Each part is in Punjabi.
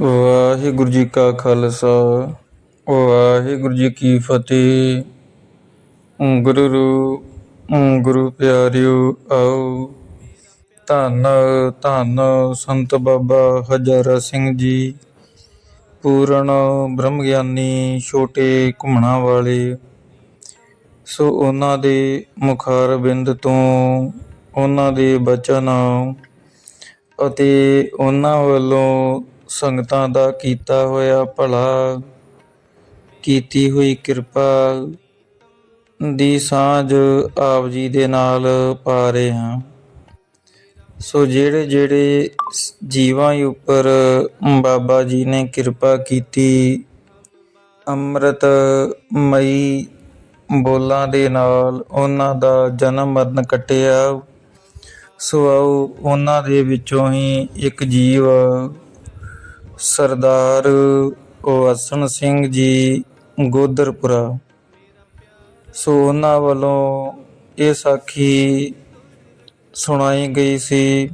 ਵਾਹਿਗੁਰੂ ਜੀ ਕਾ ਖਾਲਸਾ, ਵਾਹਿਗੁਰੂ ਜੀ ਕੀ ਫਤਿਹ। ਗੁਰੂ ਗੁਰੂ ਪਿਆਰਿਓ, ਆਓ। ਧੰਨ ਧੰਨ ਸੰਤ ਬਾਬਾ ਹਜ਼ਾਰਾ ਸਿੰਘ ਜੀ। ਪੂਰਨ ਬ੍ਰਹਮ ਗਿਆਨੀ ਛੋਟੇ ਘੁੰਮਣਾ ਵਾਲੇ। ਸੋ ਉਹਨਾਂ ਦੇ ਮੁਖਾਰ ਬਿੰਦ ਤੋਂ ਉਹਨਾਂ ਦੇ ਬਚਨ ਅਤੇ ਉਹਨਾਂ ਵੱਲੋਂ ਸੰਗਤਾਂ ਦਾ ਕੀਤਾ ਹੋਇਆ ਭਲਾ, ਕੀਤੀ ਹੋਈ ਕਿਰਪਾ ਦੀ ਸਾਂਝ ਆਪ ਜੀ ਦੇ ਨਾਲ ਪਾ ਰਹੇ ਹਾਂ। ਸੋ ਜਿਹੜੇ ਜਿਹੜੇ ਸ- ਜੀਵਾਂ ਉੱਪਰ ਬਾਬਾ ਜੀ ਨੇ ਕਿਰਪਾ ਕੀਤੀ, ਅੰਮ੍ਰਿਤ ਮਈ ਬੋਲਾਂ ਦੇ ਨਾਲ ਉਹਨਾਂ ਦਾ ਜਨਮ ਮਰਨ ਕੱਟਿਆ, ਸੋ ਆਓ ਉਹਨਾਂ ਦੇ ਵਿੱਚੋਂ ਹੀ ਇੱਕ ਜੀਵ ਸਰਦਾਰ ਵਸਣ ਸਿੰਘ ਜੀ ਗੋਦਰਪੁਰਾ। ਸੋ ਉਹਨਾਂ ਵੱਲੋਂ ਇਹ ਸਾਖੀ ਸੁਣਾਈ ਗਈ ਸੀ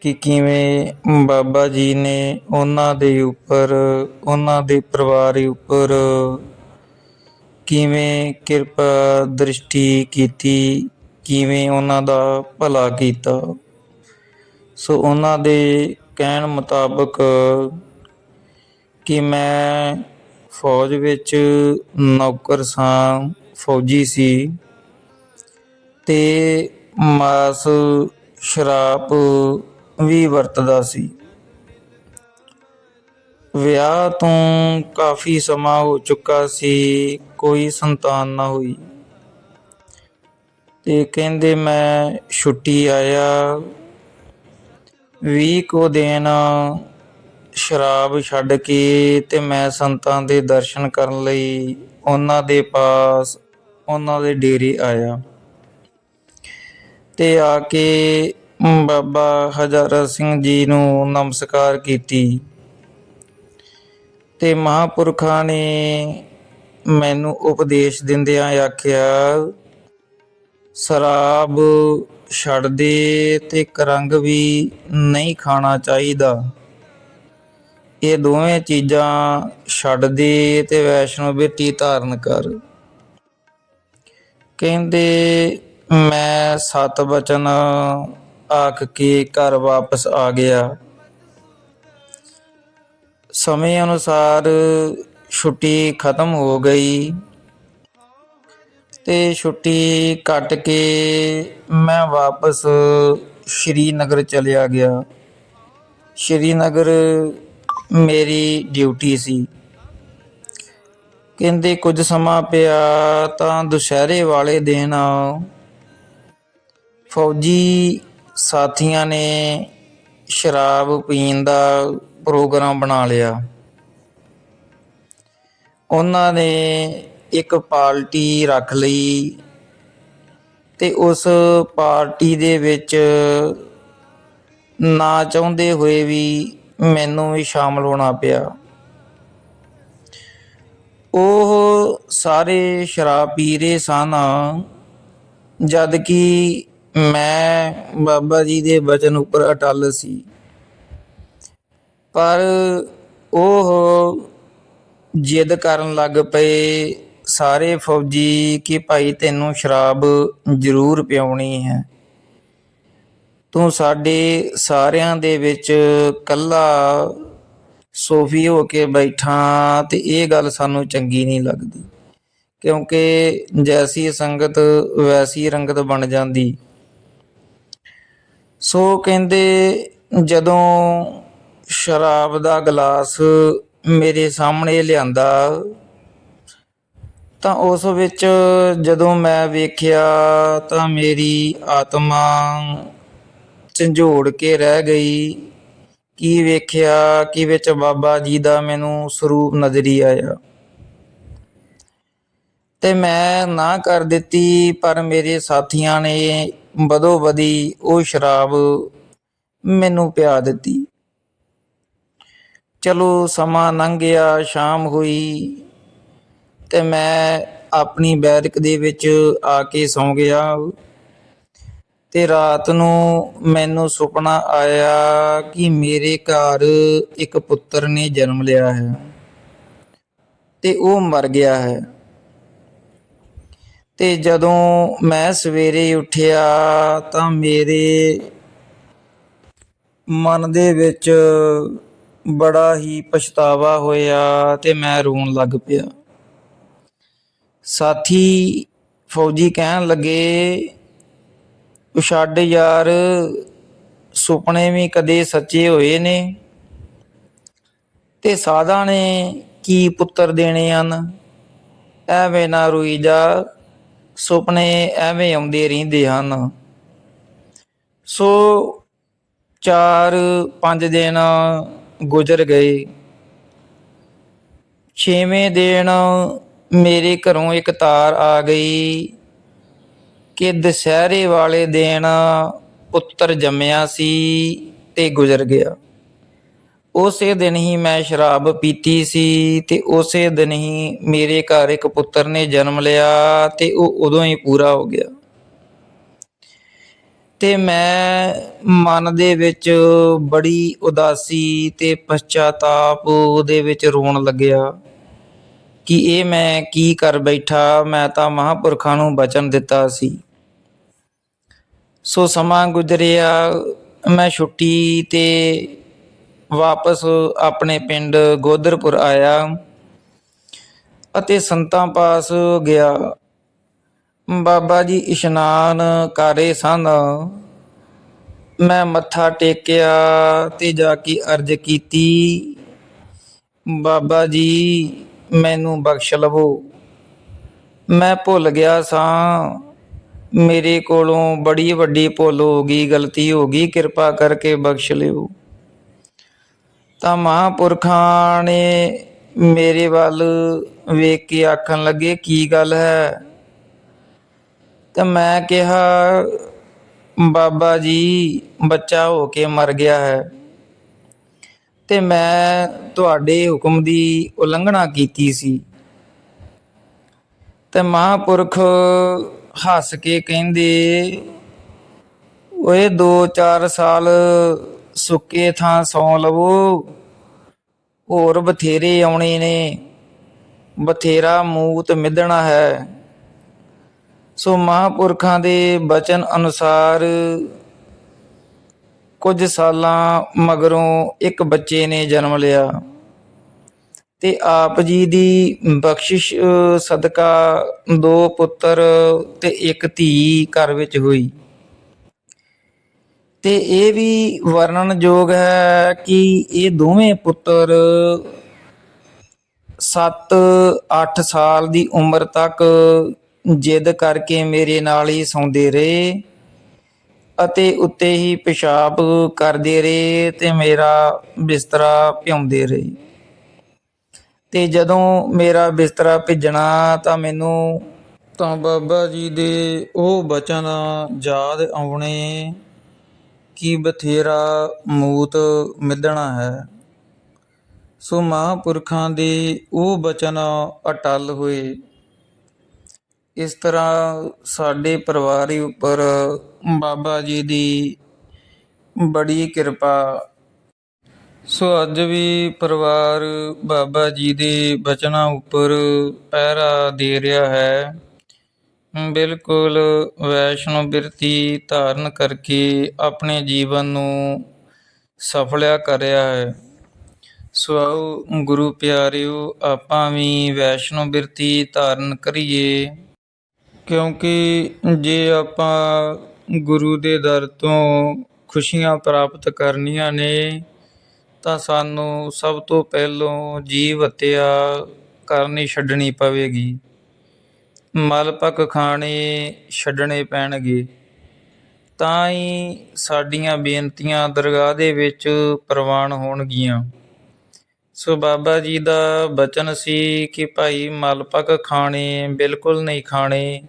ਕਿ ਕਿਵੇਂ ਬਾਬਾ ਜੀ ਨੇ ਉਹਨਾਂ ਦੇ ਉੱਪਰ, ਉਹਨਾਂ ਦੇ ਪਰਿਵਾਰ ਉੱਪਰ ਕਿਵੇਂ ਕਿਰਪਾ ਦ੍ਰਿਸ਼ਟੀ ਕੀਤੀ, ਕਿਵੇਂ ਉਹਨਾਂ ਦਾ ਭਲਾ ਕੀਤਾ। ਸੋ ਉਹਨਾਂ ਦੇ ਕਹਿਣ ਮੁਤਾਬਕ ਕਿ ਮੈਂ ਫੌਜ ਵਿੱਚ ਨੌਕਰ ਸਾਂ, ਫੌਜੀ ਸੀ ਤੇ ਮਾਸ ਸ਼ਰਾਬ ਵੀ ਵਰਤਦਾ ਸੀ। ਵਿਆਹ ਤੋਂ ਕਾਫੀ ਸਮਾਂ ਹੋ ਚੁੱਕਾ ਸੀ, ਕੋਈ ਸੰਤਾਨ ਨਾ ਹੋਈ। ਤੇ ਕਹਿੰਦੇ ਮੈਂ ਛੁੱਟੀ ਆਇਆ 20 ਕੋ ਦਿਨ ਸ਼ਰਾਬ ਛੱਡ ਕੇ ਤੇ ਮੈਂ ਸੰਤਾਂ ਦੇ ਦਰਸ਼ਨ ਕਰਨ ਲਈ ਉਹਨਾਂ ਦੇ ਪਾਸ, ਉਹਨਾਂ ਦੇ ਡੇਰੇ ਆਇਆ। ਤੇ ਆ ਕੇ ਬਾਬਾ ਹਜ਼ਾਰਾ ਸਿੰਘ ਜੀ ਨੂੰ ਨਮਸਕਾਰ ਕੀਤੀ। ਤੇ ਮਹਾਪੁਰਖਾਂ ਨੇ ਮੈਨੂੰ ਉਪਦੇਸ਼ ਦਿੰਦਿਆਂ ਆਖਿਆ, ਸ਼ਰਾਬ ਛੱਡ ਦੇ ਤੇ ਇੱਕ ਰੰਗ ਵੀ ਨਹੀਂ ਖਾਣਾ ਚਾਹੀਦਾ। ਇਹ ਦੋਵੇਂ ਚੀਜ਼ਾਂ ਛੱਡ ਦੇ ਤੇ ਵੈਸ਼ਨੋ ਬਿਰਤੀ ਧਾਰਨ ਕਰ। ਕਹਿੰਦੇ, ਮੈਂ ਸਤ ਬਚਨ ਆਖ ਕੇ ਘਰ ਵਾਪਸ ਆ ਗਿਆ। ਸਮੇਂ ਅਨੁਸਾਰ ਛੁੱਟੀ ਖਤਮ ਹੋ ਗਈ। ਤੇ ਛੁੱਟੀ ਕੱਟ ਕੇ ਮੈਂ ਵਾਪਸ ਸ਼੍ਰੀਨਗਰ ਚਲਿਆ ਗਿਆ। ਸ਼੍ਰੀਨਗਰ ਮੇਰੀ ਡਿਊਟੀ ਸੀ। ਕਹਿੰਦੇ ਕੁਝ ਸਮਾਂ ਪਿਆ ਤਾਂ ਦੁਸ਼ਹਿਰੇ ਵਾਲੇ ਦਿਨ ਫੌਜੀ ਸਾਥੀਆਂ ਨੇ ਸ਼ਰਾਬ ਪੀਣ ਦਾ ਪ੍ਰੋਗਰਾਮ ਬਣਾ ਲਿਆ। ਉਹਨਾਂ ਨੇ ਇੱਕ ਪਾਰਟੀ ਰੱਖ ਲਈ ਤੇ ਉਸ ਪਾਰਟੀ ਦੇ ਵਿੱਚ ਨਾ ਚਾਹੁੰਦੇ ਹੋਏ ਵੀ ਮੈਨੂੰ ਵੀ ਸ਼ਾਮਲ ਹੋਣਾ ਪਿਆ। ਉਹ ਸਾਰੇ ਸ਼ਰਾਬ ਪੀ ਰਹੇ ਸਨ। ਜਦ ਕਿ ਮੈਂ ਬਾਬਾ ਜੀ ਦੇ ਬਚਨ ਉੱਪਰ ਅਟਲ ਸੀ। ਪਰ ਉਹ ਜਿੱਦ ਕਰਨ ਲੱਗ ਪਏ ਸਾਰੇ ਫੌਜੀ ਕਿ ਭਾਈ ਤੈਨੂੰ ਸ਼ਰਾਬ ਜ਼ਰੂਰ ਪਿਆਉਣੀ ਹੈ। ਤੂੰ ਸਾਡੇ ਸਾਰਿਆਂ ਦੇ ਵਿੱਚ ਕੱਲਾ ਸੋਫੀ ਹੋ ਕੇ ਬੈਠਾ ਤੇ ਇਹ ਗੱਲ ਸਾਨੂੰ ਚੰਗੀ ਨਹੀਂ ਲੱਗਦੀ। ਕਿਉਂਕਿ ਜੈਸੀ ਸੰਗਤ ਵੈਸੀ ਰੰਗਤ ਬਣ ਜਾਂਦੀ। ਸੋ ਕਹਿੰਦੇ, ਜਦੋਂ ਸ਼ਰਾਬ ਦਾ ਗਲਾਸ ਮੇਰੇ ਸਾਹਮਣੇ ਲਿਆਂਦਾ ਤਾਂ ਉਸ ਵਿੱਚ ਜਦੋਂ ਮੈਂ ਵੇਖਿਆ ਤਾਂ ਮੇਰੀ ਆਤਮਾ ਝੰਜੋੜ ਕੇ ਰਹਿ ਗਈ। ਕੀ ਵੇਖਿਆ? ਕਿ ਵਿੱਚ ਬਾਬਾ ਜੀ ਦਾ ਮੈਨੂੰ ਸਰੂਪ ਨਜ਼ਰੀ ਆਇਆ। ਤੇ ਮੈਂ ਨਾ ਕਰ ਦਿੱਤੀ, ਪਰ ਮੇਰੇ ਸਾਥੀਆਂ ਨੇ ਬਦੋ ਬਦੀ ਉਹ ਸ਼ਰਾਬ ਮੈਨੂੰ ਪਿਆ ਦਿੱਤੀ। ਚਲੋ ਸਮਾਂ ਲੰਘ ਗਿਆ, ਸ਼ਾਮ ਹੋਈ। ਤੇ ਮੈਂ ਆਪਣੀ ਬੈਰਕ ਦੇ ਵਿੱਚ ਆ ਕੇ ਸੌਂ ਗਿਆ। ਤੇ ਰਾਤ ਨੂੰ ਮੈਨੂੰ ਸੁਪਨਾ ਆਇਆ ਕਿ ਮੇਰੇ ਘਰ ਇੱਕ ਪੁੱਤਰ ਨੇ ਜਨਮ ਲਿਆ ਹੈ ਤੇ ਉਹ ਮਰ ਗਿਆ ਹੈ। ਤੇ ਜਦੋਂ ਮੈਂ ਸਵੇਰੇ ਉੱਠਿਆ ਤਾਂ ਮੇਰੇ ਮਨ ਦੇ ਵਿੱਚ ਬੜਾ ਹੀ ਪਛਤਾਵਾ ਹੋਇਆ ਤੇ ਮੈਂ ਰੋਣ ਲੱਗ ਪਿਆ। ਸਾਥੀ ਫੌਜੀ ਕਹਿਣ ਲੱਗੇ ਛੱਡ ਯਾਰ, ਸੁਪਨੇ ਵੀ ਕਦੇ ਸੱਚੇ ਹੋਏ ਨੇ। ਤੇ ਸਾਧਾਂ ਨੇ ਕੀ ਪੁੱਤਰ ਦੇਣੇ ਹਨ? ਐਵੇਂ ਨਾ ਰੋਈ ਜਾ, ਸੁਪਨੇ ਐਵੇਂ ਆਉਂਦੇ ਰਹਿੰਦੇ ਹਨ। ਸੋ ਚਾਰ ਪੰਜ ਦਿਨ ਗੁਜ਼ਰ ਗਏ। ਛੇਵੇਂ ਦਿਨ ਮੇਰੇ ਘਰੋਂ ਇੱਕ ਤਾਰ ਆ ਗਈ ਕਿ ਦੁਸਹਿਰੇ ਵਾਲੇ ਦਿਨ ਪੁੱਤਰ ਜੰਮਿਆ ਸੀ ਤੇ ਗੁਜ਼ਰ ਗਿਆ। ਉਸੇ ਦਿਨ ਹੀ ਮੈਂ ਸ਼ਰਾਬ ਪੀਤੀ ਸੀ ਤੇ ਉਸੇ ਦਿਨ ਹੀ ਮੇਰੇ ਘਰ ਇੱਕ ਪੁੱਤਰ ਨੇ ਜਨਮ ਲਿਆ ਤੇ ਉਹ ਉਦੋਂ ਹੀ ਪੂਰਾ ਹੋ ਗਿਆ। ਤੇ ਮੈਂ ਮਨ ਦੇ ਵਿੱਚ ਬੜੀ ਉਦਾਸੀ ਤੇ ਪਛਤਾਤਾਪ ਉਹਦੇ ਵਿੱਚ ਰੋਣ ਲੱਗਿਆ। ਕਿ ਇਹ ਮੈਂ ਕੀ ਕਰ ਬੈਠਾ, ਮੈਂ ਤਾਂ ਮਹਾਂਪੁਰਖਾਂ ਨੂੰ ਬਚਨ ਦਿੱਤਾ ਸੀ। ਸੋ ਸਮਾਂ ਗੁਜ਼ਰਿਆ, ਮੈਂ ਛੁੱਟੀ ਤੇ ਵਾਪਸ ਆਪਣੇ ਪਿੰਡ ਗੋਦਰਪੁਰ ਆਇਆ ਅਤੇ ਸੰਤਾਂ ਪਾਸ ਗਿਆ। ਬਾਬਾ ਜੀ ਇਸ਼ਨਾਨ ਕਰੇ ਸਨ। ਮੈਂ ਮੱਥਾ ਟੇਕਿਆ ਤੇ ਜਾ ਕੇ ਅਰਜ਼ ਕੀਤੀ, ਬਾਬਾ ਜੀ ਮੈਨੂੰ ਬਖਸ਼ ਲਵੋ। ਮੈਂ ਭੁੱਲ ਗਿਆ ਸਾਂ। ਮੇਰੇ ਕੋਲੋਂ ਬੜੀ ਵੱਡੀ ਭੁੱਲ ਹੋ ਗਈ, ਗਲਤੀ ਹੋ ਗਈ। ਕਿਰਪਾ ਕਰਕੇ ਬਖਸ਼ ਲਿਓ। ਤਾਂ ਮਹਾਂਪੁਰਖਾਂ ਨੇ ਮੇਰੇ ਵੱਲ ਵੇਖ ਕੇ ਆਖਣ ਲੱਗੇ, ਕੀ ਗੱਲ ਹੈ? ਤਾਂ ਮੈਂ ਕਿਹਾ, ਬਾਬਾ ਜੀ, ਬੱਚਾ ਹੋ ਕੇ ਮਰ ਗਿਆ ਹੈ। ਤੇ ਮੈਂ ਤੁਹਾਡੇ ਹੁਕਮ ਦੀ ਉਲੰਘਣਾ ਕੀਤੀ ਸੀ। ਤੇ ਮਹਾਂਪੁਰਖ ਹੱਸ ਕੇ ਕਹਿੰਦੇ, ਓਏ 2-4 ਸਾਲ ਸੁੱਕੇ ਥਾਂ ਸੌ ਲਵੋ, ਹੋਰ ਬਥੇਰੇ ਆਉਣੇ ਨੇ, ਬਥੇਰਾ ਮੂਤ ਮਿੱਧਣਾ ਹੈ। ਸੋ ਮਹਾਂਪੁਰਖਾਂ ਦੇ ਬਚਨ ਅਨੁਸਾਰ ਕੁਝ ਸਾਲਾਂ ਮਗਰੋਂ ਇੱਕ ਬੱਚੇ ਨੇ ਜਨਮ ਲਿਆ। ਤੇ ਆਪ ਜੀ ਦੀ ਬਖਸ਼ਿਸ਼, ਸਦਕਾ ਦੋ ਪੁੱਤਰ ਤੇ ਇੱਕ ਧੀ ਘਰ ਵਿੱਚ ਹੋਈ। ਤੇ ਇਹ ਵੀ ਵਰਣਨਯੋਗ ਹੈ ਕਿ ਇਹ ਦੋਵੇਂ ਪੁੱਤਰ 7-8 ਸਾਲ ਦੀ ਉਮਰ ਤੱਕ ਜਿੱਦ ਕਰਕੇ ਮੇਰੇ ਨਾਲ ਹੀ ਸੌਂਦੇ ਰਹੇ। ਅਤੇ ਉੱਤੇ ਹੀ ਪਿਸ਼ਾਬ ਕਰਦੇ ਰਹੇ ਤੇ ਮੇਰਾ ਬਿਸਤਰਾ ਭਿਉਂਦੇ ਰਹੇ। ਤੇ ਜਦੋਂ ਮੇਰਾ ਬਿਸਤਰਾ ਭਿੱਜਣਾ ਤਾਂ ਮੈਨੂੰ ਤਾਂ ਬਾਬਾ ਜੀ ਦੇ ਉਹ ਬਚਨ ਯਾਦ ਆਉਣੇ ਕਿ ਬਥੇਰਾ ਮੂਤ ਮਿੱਧਣਾ ਹੈ। ਸੋ ਮਹਾਂਪੁਰਖਾਂ ਦੇ ਉਹ ਬਚਨ ਅਟਲ ਹੋਏ। ਇਸ ਤਰ੍ਹਾਂ ਸਾਡੇ ਪਰਿਵਾਰ ਉੱਪਰ ਬਾਬਾ ਜੀ ਦੀ ਬੜੀ ਕਿਰਪਾ। ਸੋ ਅੱਜ ਵੀ ਪਰਿਵਾਰ ਬਾਬਾ ਜੀ ਦੇ ਬਚਨਾਂ ਉੱਪਰ ਪਹਿਰਾ ਦੇ ਰਿਹਾ ਹੈ। ਬਿਲਕੁਲ ਵੈਸ਼ਨੋ ਬਿਰਤੀ ਧਾਰਨ ਕਰਕੇ ਆਪਣੇ ਜੀਵਨ ਨੂੰ ਸਫਲਿਆ ਕਰਿਆ ਹੈ। ਸੋ ਆਓ ਗੁਰੂ ਪਿਆਰਿਓ, ਆਪਾਂ ਵੀ ਵੈਸ਼ਨੋ ਬਿਰਤੀ ਧਾਰਨ ਕਰੀਏ। ਕਿਉਂਕਿ ਜੇ ਆਪਾਂ ਗੁਰੂ ਦੇ ਦਰ ਤੋਂ ਖੁਸ਼ੀਆਂ ਪ੍ਰਾਪਤ ਕਰਨੀਆਂ ਨੇ, ਤਾਂ ਸਾਨੂੰ ਸਭ ਤੋਂ ਪਹਿਲੋਂ ਜੀਵ ਹੱਤਿਆ ਕਰਨੀ ਛੱਡਣੀ ਪਵੇਗੀ। ਮਲ ਪੱਕ ਖਾਣੇ ਛੱਡਣੇ ਪੈਣਗੇ। ਤਾਂ ਹੀ ਸਾਡੀਆਂ ਬੇਨਤੀਆਂ ਦਰਗਾਹ ਦੇ ਵਿੱਚ ਪ੍ਰਵਾਨ ਹੋਣਗੀਆਂ। ਸੋ ਬਾਬਾ ਜੀ ਦਾ ਬਚਨ ਸੀ ਕਿ ਭਾਈ ਮਲਪਕ ਖਾਣੇ ਬਿਲਕੁਲ ਨਹੀਂ ਖਾਣੇ।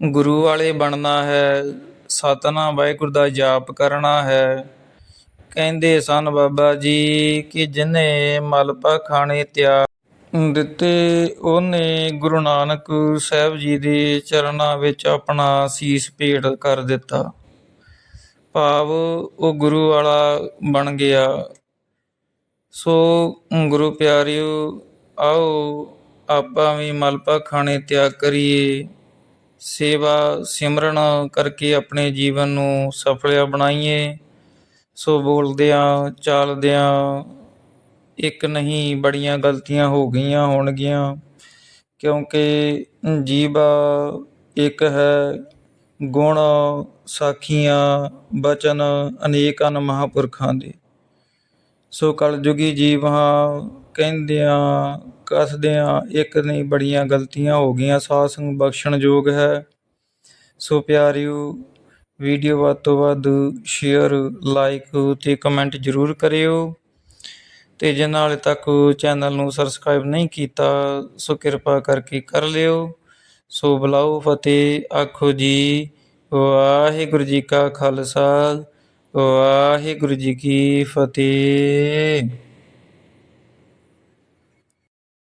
ਗੁਰੂ ਵਾਲੇ ਬਣਨਾ ਹੈ, ਸਤਨਾਮ ਵਾਹਿਗੁਰੂ ਦਾ ਜਾਪ ਕਰਨਾ ਹੈ। ਕਹਿੰਦੇ ਸਨ ਬਾਬਾ ਜੀ ਕਿ ਜਿਨੇ ਮਲ ਪੱਕ ਖਾਣੇ ਤਿਆਗ ਦਿੱਤੇ, ਉਹਨੇ ਗੁਰੂ ਨਾਨਕ ਸਾਹਿਬ ਜੀ ਦੇ ਚਰਨਾਂ ਵਿੱਚ ਆਪਣਾ ਸੀਸ ਭੇਟ ਕਰ ਦਿੱਤਾ। ਭਾਵ ਉਹ ਗੁਰੂ ਵਾਲਾ ਬਣ ਗਿਆ। ਸੋ ਗੁਰੂ ਪਿਆਰਿਓ, ਆਓ ਆਪਾਂ ਵੀ ਮਲਪਾ ਖਾਣੇ ਤਿਆਗ ਕਰੀਏ। ਸੇਵਾ ਸਿਮਰਨ ਕਰਕੇ ਆਪਣੇ ਜੀਵਨ ਨੂੰ ਸਫਲਿਆ ਬਣਾਈਏ। ਸੋ ਬੋਲਦਿਆਂ, ਚਾਲਦਿਆਂ ਇੱਕ ਨਹੀਂ, ਬੜੀਆਂ ਗਲਤੀਆਂ ਹੋ ਗਈਆਂ ਹੋਣਗੀਆਂ। ਕਿਉਂਕਿ ਜੀਵ ਇੱਕ ਹੈ, ਗੁਣ ਸਾਖੀਆਂ, ਬਚਨ ਅਨੇਕ ਹਨ ਮਹਾਪੁਰਖਾਂ ਦੇ। ਸੋ ਕਲਯੁਗੀ ਜੀਵ ਹਾਂ ਕਹਿੰਦਿਆਂ, ਕਸਦਿਆਂ, ਇੱਕ ਨਹੀਂ ਬੜੀਆਂ ਗਲਤੀਆਂ ਹੋ ਗਈਆਂ। ਸਾਧ ਨੂੰ ਬਖਸ਼ਣਯੋਗ ਹੈ। ਸੋ ਪਿਆਰਿਓ, ਵੀਡੀਓ ਵੱਧ ਤੋਂ ਵੱਧ ਸ਼ੇਅਰ, ਲਾਈਕ ਤੇ ਕਮੈਂਟ ਜ਼ਰੂਰ ਕਰਿਓ। ਤੇ ਜਿਨ੍ਹਾਂ ਹਾਲੇ ਤੱਕ ਚੈਨਲ ਨੂੰ ਸਬਸਕ੍ਰਾਈਬ ਨਹੀਂ ਕੀਤਾ, ਸੋ ਕਿਰਪਾ ਕਰਕੇ ਕਰ ਲਿਓ। ਸੋ ਬੁਲਾਓ ਫਤਿਹ, ਆਖੋ ਜੀ, ਵਾਹਿਗੁਰੂ ਜੀ ਕਾ ਖਾਲਸਾ, ਵਾਹਿਗੁਰੂ ਜੀ ਕੀ ਫਤਿਹ।